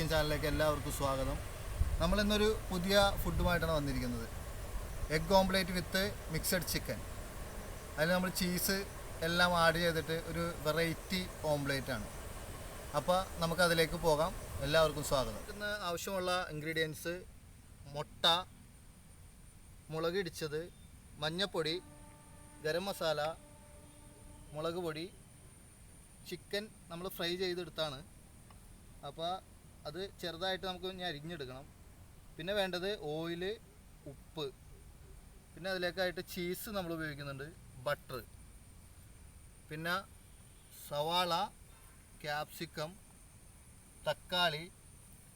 Cooking ചാനലിലേക്ക് എല്ലാവർക്കും സ്വാഗതം. നമ്മളിന്നൊരു പുതിയ ഫുഡുമായിട്ടാണ് വന്നിരിക്കുന്നത്. Egg omelette with mixed chicken അതിൽ നമ്മൾ ചീസ് എല്ലാം ആഡ് ചെയ്തിട്ട് ഒരു വെറൈറ്റി ആണ്. അപ്പോൾ നമുക്ക് അതിലേക്ക് പോകാം. എല്ലാവർക്കും സ്വാഗതം. ഇന്ന് ആവശ്യമുള്ള ഇൻഗ്രീഡിയൻസ് മുട്ട മുളക് ഇടിച്ചത് മഞ്ഞപ്പൊടി ഗരം മസാല മുളക് പൊടി ചിക്കൻ നമ്മൾ ഫ്രൈ ചെയ്തെടുത്താണ്. അപ്പോൾ അത് ചെറുതായിട്ട് നമുക്ക് ഇനി അരിഞ്ഞെടുക്കണം. പിന്നെ വേണ്ടത് ഓയിൽ ഉപ്പ്. പിന്നെ അതിലേക്കായിട്ട് ചീസ് നമ്മൾ ഉപയോഗിക്കുന്നുണ്ട് ബട്ടർ പിന്നെ സവാള ക്യാപ്സിക്കം തക്കാളി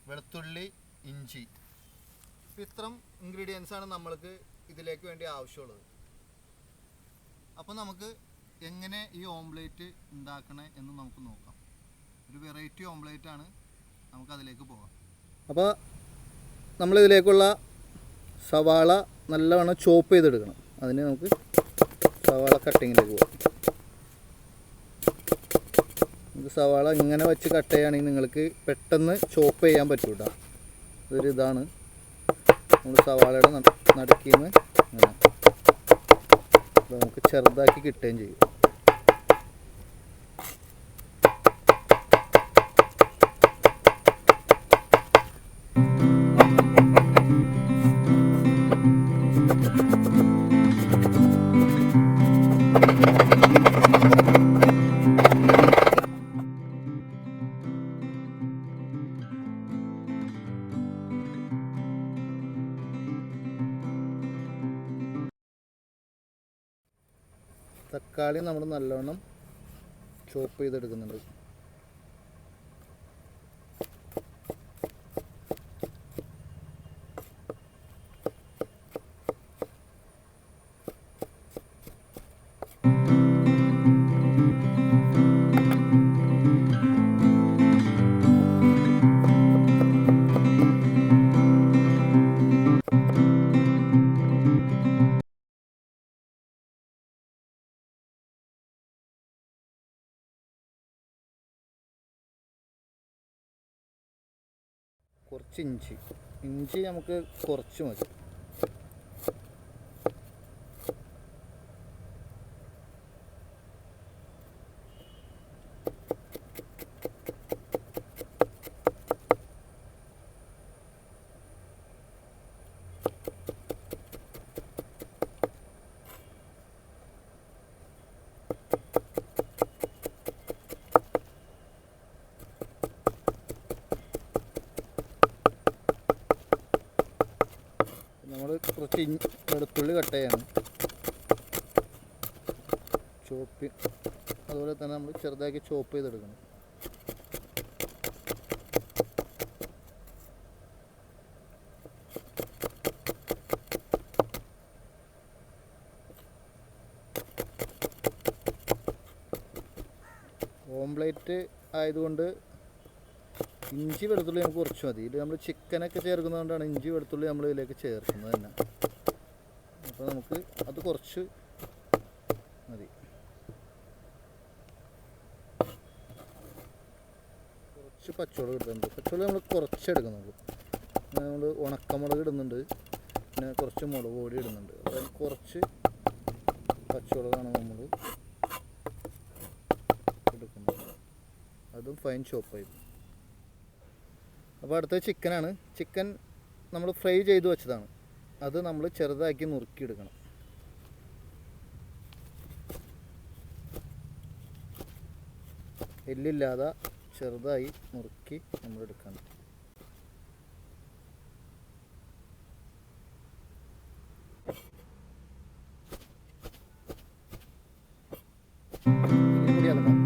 വെളുത്തുള്ളി ഇഞ്ചി. ഇപ്പം ഇത്രയും ഇൻഗ്രീഡിയൻസ് ആണ് നമ്മൾക്ക് ഇതിലേക്ക് വേണ്ടി ആവശ്യമുള്ളത്. അപ്പോൾ നമുക്ക് എങ്ങനെ ഈ ഓംലേറ്റ് ഉണ്ടാക്കണേ എന്ന് നമുക്ക് നോക്കാം. ഒരു വെറൈറ്റി ഓംലേറ്റ് ആണ് നമുക്ക് അതിലേക്ക് പോകാം അപ്പോൾ നമ്മളിതിലേക്കുള്ള സവാള നല്ലവണ്ണം ചോപ്പ് ചെയ്തെടുക്കണം. അതിന് നമുക്ക് സവാള കട്ടിങ്ങിലേക്ക് പോകാം നമുക്ക് സവാള ഇങ്ങനെ വെച്ച് കട്ട് ചെയ്യുകയാണെങ്കിൽ നിങ്ങൾക്ക് പെട്ടെന്ന് ചോപ്പ് ചെയ്യാൻ പറ്റും കേട്ടോ ഇതൊരു ഇതാണ്. നമ്മൾ സവാളയുടെ നടുക്കിന്ന് നമുക്ക് ചെറുതാക്കി കിട്ടുകയും ചെയ്യും. തക്കാളി നമ്മൾ നല്ലവണ്ണം ചോപ്പ് ചെയ്തെടുക്കുന്നുണ്ട്. കുറച്ച് ഇഞ്ചി. ഇഞ്ചി നമുക്ക് കുറച്ച് മതി നമ്മൾ കുറച്ച് ഇഞ്ചി വെളുത്തുള്ളി കട്ട് ചെയ്യണം. ചോപ്പ് അതുപോലെ തന്നെ നമ്മൾ ചെറുതാക്കി ചോപ്പ് ചെയ്തെടുക്കണം. ഓംപ്ലേറ്റ് ആയതുകൊണ്ട് ഇഞ്ചി വെളുത്തുള്ളി നമുക്ക് കുറച്ച് മതി. ഇത് നമ്മൾ ചിക്കനൊക്കെ ചേർക്കുന്നതുകൊണ്ടാണ് ഇഞ്ചി വെളുത്തുള്ളി നമ്മൾ ഇതിലേക്ക് ചേർക്കുന്നത് തന്നെ. അപ്പോൾ നമുക്ക് അത് കുറച്ച് മതി. കുറച്ച് പച്ചമുളക് ഇടുന്നുണ്ട്. പച്ചമുളക് നമ്മൾ കുറച്ച് എടുക്കുന്നുള്ളൂ. നമ്മൾ ഉണക്കമുളക് ഇടുന്നുണ്ട്. പിന്നെ കുറച്ച് മുളക് പൊടി ഇടുന്നുണ്ട്. അപ്പം കുറച്ച് പച്ചമുളകാണ് നമ്മൾ എടുക്കുന്നത്. അതും ഫൈൻ ഷോപ്പായിരുന്നു അപ്പോൾ അടുത്തത് ചിക്കനാണ്. ചിക്കൻ നമ്മൾ ഫ്രൈ ചെയ്ത് വെച്ചതാണ്. അത് നമ്മൾ ചെറുതാക്കി നുറുക്കിയെടുക്കണം. എല്ലില്ലാതെ ചെറുതായി നുറുക്കി നമ്മൾ എടുക്കണം കൂടി അലക്കണം.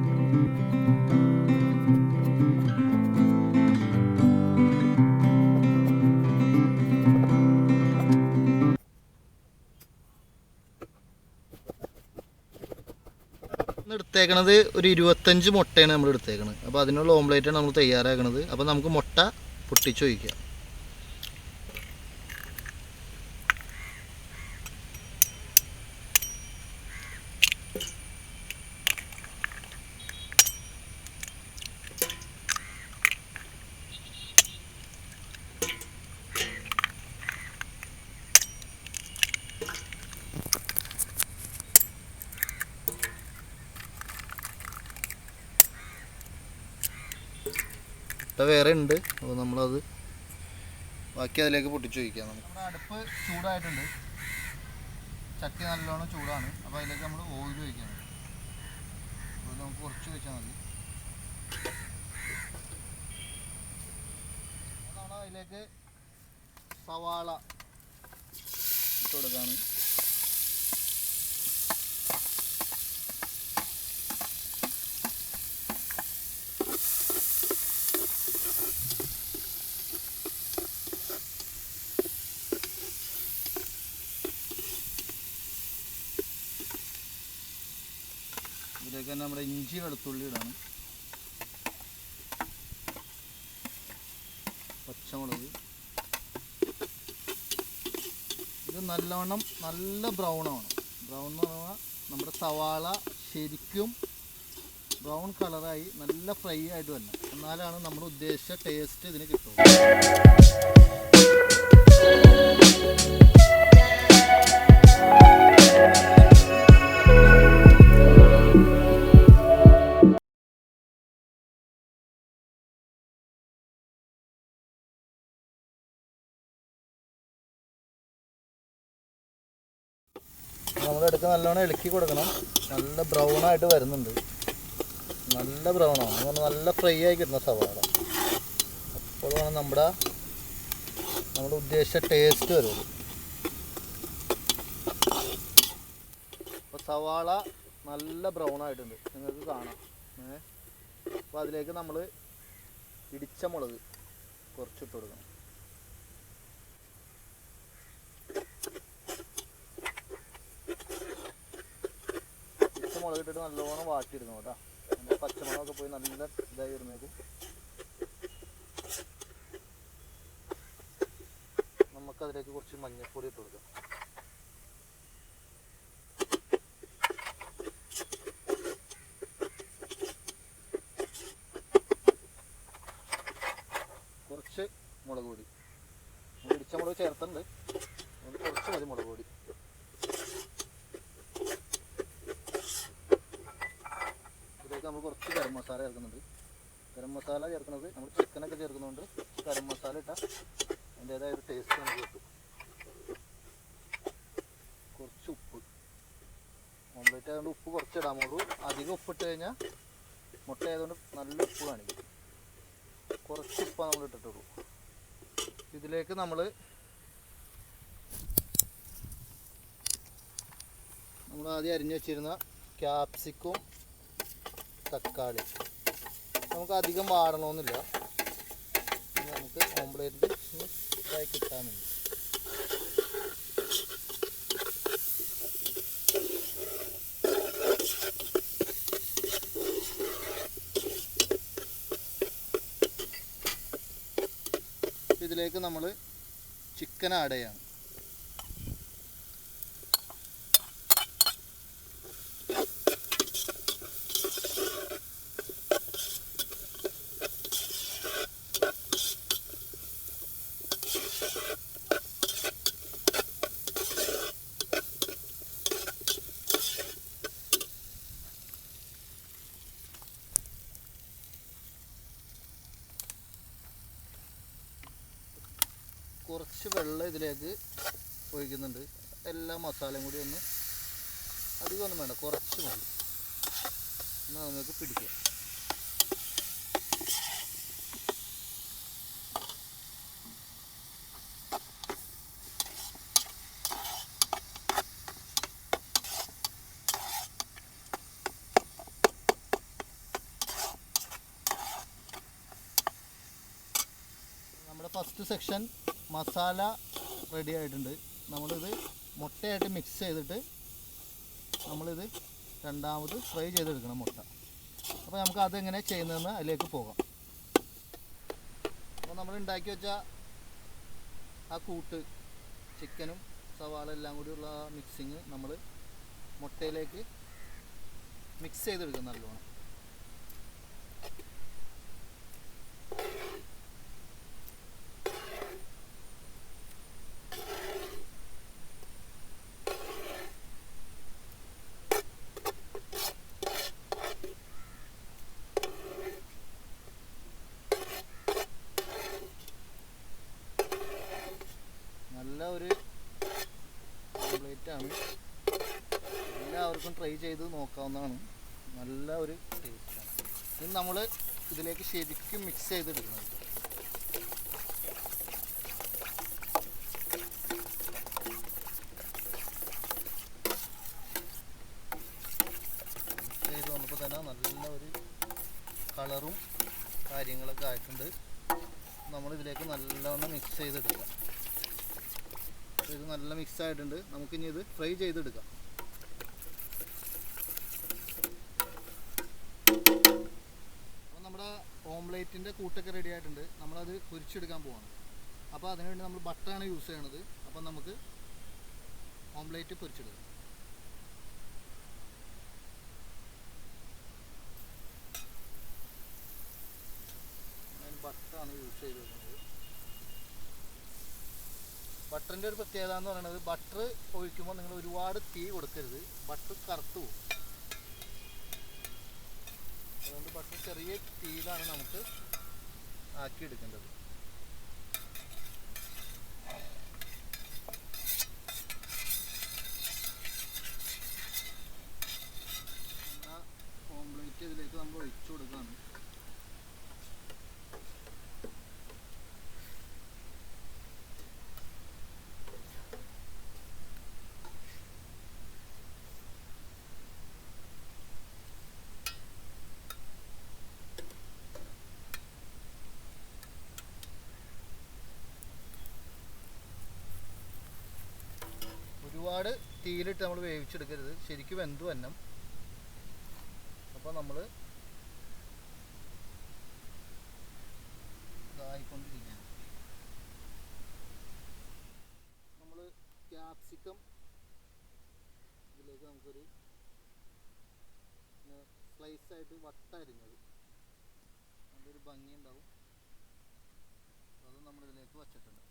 എടുത്തേക്കണത് ഒരു ഇരുപത്തഞ്ച് മുട്ടയാണ് നമ്മൾ എടുത്തേക്കണത്. അപ്പോൾ അതിനുള്ള ഓംലേറ്റാണ് നമ്മൾ തയ്യാറാക്കുന്നത് അപ്പോൾ നമുക്ക് മുട്ട പൊട്ടിച്ച് ഒഴിക്കാം. മുട്ട വേറെ ഉണ്ട്. അപ്പോൾ നമ്മളത് ബാക്കി അതിലേക്ക് പൊട്ടിച്ച് വയ്ക്കാം നമ്മുടെ അടുപ്പ് ചൂടായിട്ടുണ്ട്. ചട്ടി നല്ലോണം ചൂടാണ്. അപ്പോൾ അതിലേക്ക് നമ്മൾ ഓയിൽ ഒഴിക്കണം അപ്പോൾ നമുക്ക് കുറച്ച് വെച്ചാൽ മതി. അതിലേക്ക് സവാള ഇട്ട് കൊടുക്കുകയാണ് ഇതിലേക്ക് തന്നെ നമ്മുടെ ഇഞ്ചി വെളുത്തുള്ളി ഇടാണ് പച്ചമുളക്. ഇത് നല്ലവണ്ണം നല്ല ബ്രൗൺ ആവണം ബ്രൗൺ എന്ന് പറഞ്ഞാൽ നമ്മുടെ സവാള ശരിക്കും ബ്രൗൺ കളറായി നല്ല ഫ്രൈ ആയിട്ട് വരണം. എന്നാലാണ് നമ്മൾ ഉദ്ദേശിച്ച ടേസ്റ്റ് ഇതിന് കിട്ടുള്ളൂ. അടുത്ത് നല്ലോണം ഇളക്കി കൊടുക്കണം. നല്ല ബ്രൗൺ ആയിട്ട് വരുന്നുണ്ട്. നല്ല ബ്രൗൺ ആണ്. അങ്ങനെ നല്ല ഫ്രൈ ആയി കിട്ടുന്ന സവാള. അപ്പോഴാണ് നമ്മുടെ നമ്മുടെ ഉദ്ദേശിച്ച ടേസ്റ്റ് വരുള്ളൂ അപ്പോൾ സവാള നല്ല ബ്രൗൺ ആയിട്ടുണ്ട്. നിങ്ങൾക്ക് കാണാം. ഏ? അപ്പോൾ അതിലേക്ക് നമ്മൾ ഇടിച്ച മുളക് കുറച്ചിട്ട് കൊടുക്കണം. മുളക് ഇട്ടിട്ട് നല്ലോണം വാട്ടിയിരുന്നു കേട്ടോ. നമ്മുടെ പച്ചമുളകൊക്കെ പോയി നല്ല ഇതായി വരുന്നേക്കും. നമുക്കതിലേക്ക് കുറച്ച് മഞ്ഞപ്പൊടി ഇട്ട് കൊടുക്കാം. കുറച്ച് മുളക് പൊടി. ഇടിച്ച മുളക് ചേർത്തുണ്ട് കുറച്ച് മതി മുളക് പൊടി ഇതിലേക്ക് നമ്മൾ കുറച്ച് ഗരം മസാല ചേർക്കുന്നുണ്ട്. ഗരം മസാല ചേർക്കുന്നത് നമ്മൾ ചിക്കനൊക്കെ ചേർക്കുന്നതുകൊണ്ട് ഗരം മസാല ഇട്ടാൽ അതിന്റേതായ ഒരു ടേസ്റ്റ് നമുക്ക് കിട്ടും. കുറച്ച് ഉപ്പ്. ഓംലെറ്റ് ആയതുകൊണ്ട് ഉപ്പ് കുറച്ച് ഇടാമുള്ളൂ അധികം ഉപ്പിട്ട് കഴിഞ്ഞാൽ മുട്ട ആയതുകൊണ്ട് നല്ല ഉപ്പ് കാണിക്കും കുറച്ച് ഉപ്പ് നമ്മൾ ഇട്ടിട്ടുള്ളൂ. ഇതിലേക്ക് നമ്മൾ നമ്മൾ ആദ്യം അരിഞ്ഞു വെച്ചിരുന്ന ക്യാപ്സിക്കും തക്കാളി. നമുക്ക് അധികം വാടണമെന്നില്ല നമുക്ക് ഓംപ്ലേറ്റിൽ ഒന്ന് ഇതായി കിട്ടാൻ വേണ്ടി ഇതിലേക്ക് നമ്മൾ ചിക്കൻ ആഡ് ചെയ്യാണ്. കുറച്ച് വെള്ളം ഇതിലേക്ക് ഒഴിക്കുന്നുണ്ട്. എല്ലാ മസാലയും കൂടി ഒന്ന് അധികമൊന്നും വേണ്ട കുറച്ച് മതി. എന്നാൽ നമുക്ക് പിടിക്കാം. ഫസ്റ്റ് സെക്ഷൻ മസാല റെഡി ആയിട്ടുണ്ട്. നമ്മളിത് മുട്ടയായിട്ട് മിക്സ് ചെയ്തിട്ട് നമ്മളിത് രണ്ടാമത് ഫ്രൈ ചെയ്തെടുക്കണം മുട്ട. അപ്പോൾ നമുക്ക് അതെങ്ങനെ ചെയ്യുന്നതെന്ന് അതിലേക്ക് പോകാം. അപ്പോൾ നമ്മൾ ഉണ്ടാക്കി വെച്ച ആ കൂട്ട് ചിക്കനും സവാള എല്ലാം കൂടിയുള്ള മിക്സിങ് നമ്മൾ മുട്ടയിലേക്ക് മിക്സ് ചെയ്തെടുക്കും നല്ലോണം ടേസ്റ്റാണ് എല്ലാവർക്കും ട്രൈ ചെയ്ത് നോക്കാവുന്നതാണ്. നല്ല ഒരു ടേസ്റ്റാണ് ഇത് നമ്മൾ ഇതിലേക്ക് ശരിക്കും മിക്സ് ചെയ്തെടുക്കുന്നത് മിക്സ് ചെയ്ത് വന്നപ്പോൾ തന്നെ നല്ല ഒരു കളറും കാര്യങ്ങളൊക്കെ ആയിട്ടുണ്ട്. നമ്മൾ ഇതിലേക്ക് നല്ലവണ്ണം മിക്സ് ചെയ്തെടുക്കുക ഇത് നല്ല മിക്സ് ആയിട്ടുണ്ട്. നമുക്കിനി ഇത് ഫ്രൈ ചെയ്തെടുക്കാം. കൂട്ടൊക്കെ റെഡി ആയിട്ടുണ്ട്. നമ്മളത് പൊരിച്ചെടുക്കാൻ പോവാണ്. അപ്പോൾ അതിനുവേണ്ടി നമ്മൾ ബട്ടറാണ് യൂസ് ചെയ്യണത്. അപ്പം നമുക്ക് ഓംലേറ്റ് പൊരിച്ചെടുക്കാം. ബട്ടറാണ് യൂസ് ചെയ്തിരിക്കുന്നത്. ബട്ടറിന്റെ ഒരു പ്രത്യേകത എന്ന് പറയുന്നത് ബട്ടർ ഒഴിക്കുമ്പോൾ നിങ്ങൾ ഒരുപാട് തീ കൊടുക്കരുത്. ബട്ടർ കറുത്തു പോകും. അതുകൊണ്ട് ബട്ടർ ചെറിയ തീയിലാണ് നമുക്ക് ആക്കി എടുക്കേണ്ടത് ഓംപ്ലേറ്റ് ഇതിലേക്ക് നമ്മൾ ഒഴിച്ചു കൊടുക്കുകയാണ് ഒരുപാട് തീയിലിട്ട് നമ്മൾ വേവിച്ചെടുക്കരുത്. ശരിക്കും വെന്തു വന്നം അപ്പോൾ നമ്മൾ ഇതായിക്കൊണ്ടിരിക്കുകയാണ്. നമ്മൾ ക്യാപ്സിക്കം ഇതിലേക്ക് നമുക്കൊരു സ്ലൈസ് ആയിട്ട് വട്ടരിഞ്ഞത് നല്ലൊരു ഭംഗി ഉണ്ടാവും അത് നമ്മൾ ഇതിലേക്ക് വച്ചിട്ടുണ്ട്.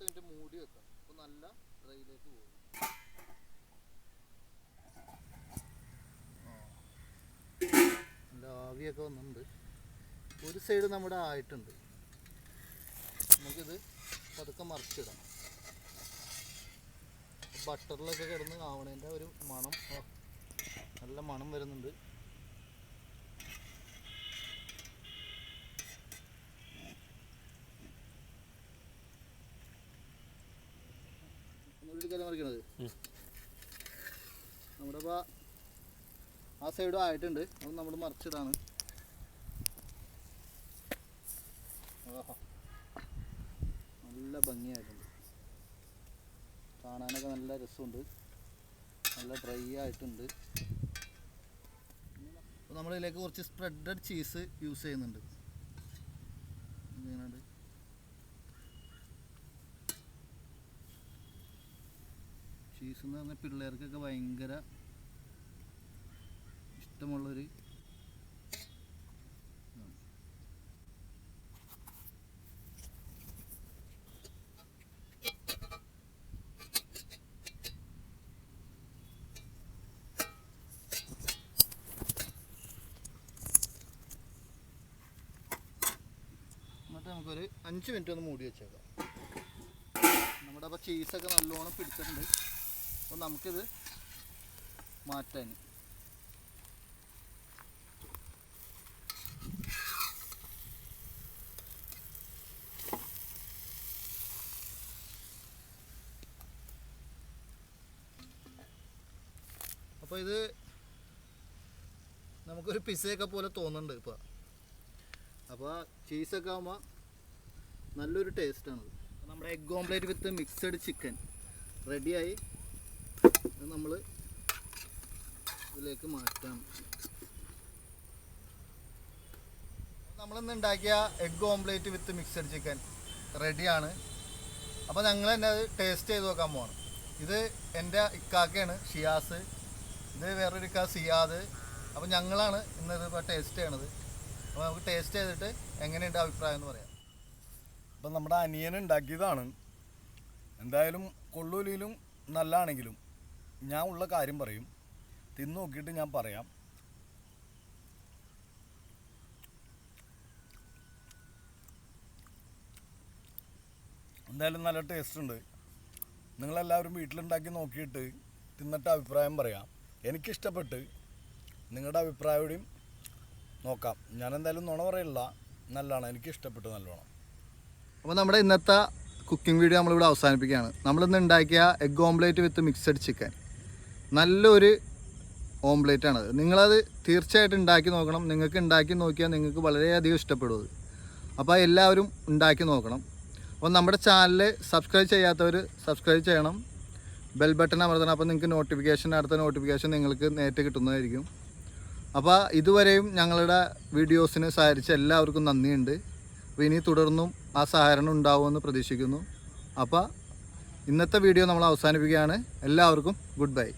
പത്ത് മിനിറ്റ് മൂടി വെക്കാം. അപ്പോൾ നല്ല ഡ്രൈയിലേക്ക് പോകും. ആവിയൊക്കെ വന്നിട്ടുണ്ട്. ഒരു സൈഡ് നമ്മുടെ ആയിട്ടുണ്ട്. നമുക്കിത് പതുക്കെ മറിച്ചിടാം ബട്ടറിലൊക്കെ കിടന്ന് ആവണേന്റെ ഒരു മണം. നല്ല മണം വരുന്നുണ്ട്. കാര്യം മറിക്കണത്. നമ്മുടെ ഇപ്പോൾ ആ സൈഡും ആയിട്ടുണ്ട്. അത് നമ്മൾ മറിച്ചിടാണ്. നല്ല ഭംഗിയായിട്ടുണ്ട്. കാണാനൊക്കെ നല്ല രസമുണ്ട്. നല്ല ഡ്രൈ ആയിട്ടുണ്ട്. നമ്മളിതിലേക്ക് കുറച്ച് സ്പ്രെഡഡ് ചീസ് യൂസ് ചെയ്യുന്നുണ്ട്. ഇങ്ങനെയുണ്ട് ചീസ് എന്ന് പറഞ്ഞാൽ പിള്ളേർക്കൊക്കെ ഭയങ്കര ഇഷ്ടമുള്ളൊരു നമുക്കൊരു അഞ്ച് മിനിറ്റ് ഒന്ന് മൂടി വെച്ചേക്കാം. നമ്മുടെ അപ്പോൾ ചീസൊക്കെ നല്ലോണം പിടിച്ചിട്ടുണ്ട്. അപ്പോൾ നമുക്കിത് മാറ്റാൻ അപ്പോൾ ഇത് നമുക്കൊരു പിസയൊക്കെ പോലെ തോന്നുന്നുണ്ട് ഇപ്പോൾ അപ്പോൾ ചീസൊക്കെ ആകുമ്പോൾ നല്ലൊരു ടേസ്റ്റാണ് നമ്മുടെ egg omelette with mixed chicken റെഡിയായി നമ്മൾ ഇതിലേക്ക് മാറ്റാം. നമ്മളിന്ന് ഉണ്ടാക്കിയ egg omelette with mixed chicken റെഡിയാണ് അപ്പോൾ ഞങ്ങൾ തന്നെ അത് ടേസ്റ്റ് ചെയ്ത് നോക്കാൻ പോവാണ്. ഇത് എന്റെ ഇക്കാക്കയാണ് ഷിയാസ്. ഇത് വേറൊരു ഇക്ക സിയാദ്. അപ്പോൾ ഞങ്ങളാണ് ഇന്നത് ഇപ്പോൾ ടേസ്റ്റ് ചെയ്യണത്. അപ്പോൾ നമുക്ക് ടേസ്റ്റ് ചെയ്തിട്ട് എങ്ങനെയുണ്ട് അഭിപ്രായം എന്ന് പറയാം. അപ്പം നമ്മുടെ അനിയൻ ഉണ്ടാക്കിയതാണ്. എന്തായാലും കൊള്ളൂലിയിലും നല്ലതാണെങ്കിലും ഞാൻ ഉള്ള കാര്യം പറയും. തിന്ന് നോക്കിയിട്ട് ഞാൻ പറയാം. എന്തായാലും നല്ല ടേസ്റ്റ് ഉണ്ട്. നിങ്ങളെല്ലാവരും വീട്ടിലുണ്ടാക്കി നോക്കിയിട്ട് തിന്നിട്ട് അഭിപ്രായം പറയാം. എനിക്കിഷ്ടപ്പെട്ട് നിങ്ങളുടെ അഭിപ്രായം നോക്കാം. ഞാൻ എന്തായാലും നുണ പറയില്ല നല്ലതാണ് എനിക്ക് ഇഷ്ടപ്പെട്ടു നല്ലോണം. അപ്പോൾ നമ്മുടെ ഇന്നത്തെ കുക്കിംഗ് വീഡിയോ നമ്മളിവിടെ അവസാനിപ്പിക്കുകയാണ്. നമ്മളിന്ന് ഉണ്ടാക്കിയ egg omelette with mixed chicken നല്ലൊരു ഓംപ്ലേറ്റാണത് നിങ്ങളത് തീർച്ചയായിട്ടും ഉണ്ടാക്കി നോക്കണം. നിങ്ങൾക്ക് ഉണ്ടാക്കി നോക്കിയാൽ നിങ്ങൾക്ക് വളരെയധികം ഇഷ്ടപ്പെടും അത്. അപ്പോൾ എല്ലാവരും ഉണ്ടാക്കി നോക്കണം. അപ്പോൾ നമ്മുടെ ചാനൽ സബ്സ്ക്രൈബ് ചെയ്യാത്തവർ സബ്സ്ക്രൈബ് ചെയ്യണം. ബെൽ ബട്ടൺ അമർത്തണം. അപ്പോൾ നിങ്ങൾക്ക് നോട്ടിഫിക്കേഷൻ അടുത്ത നോട്ടിഫിക്കേഷൻ നിങ്ങൾക്ക് നേരിട്ട് കിട്ടുന്നതായിരിക്കും. അപ്പോൾ ഇതുവരെയും ഞങ്ങളുടെ വീഡിയോസിന് സഹകരിച്ച എല്ലാവർക്കും നന്ദിയുണ്ട്. അപ്പോൾ ഇനി തുടർന്നും ആ സഹകരണം ഉണ്ടാവുമെന്ന് പ്രതീക്ഷിക്കുന്നു. അപ്പോൾ ഇന്നത്തെ വീഡിയോ നമ്മൾ അവസാനിപ്പിക്കുകയാണ്. എല്ലാവർക്കും ഗുഡ് ബൈ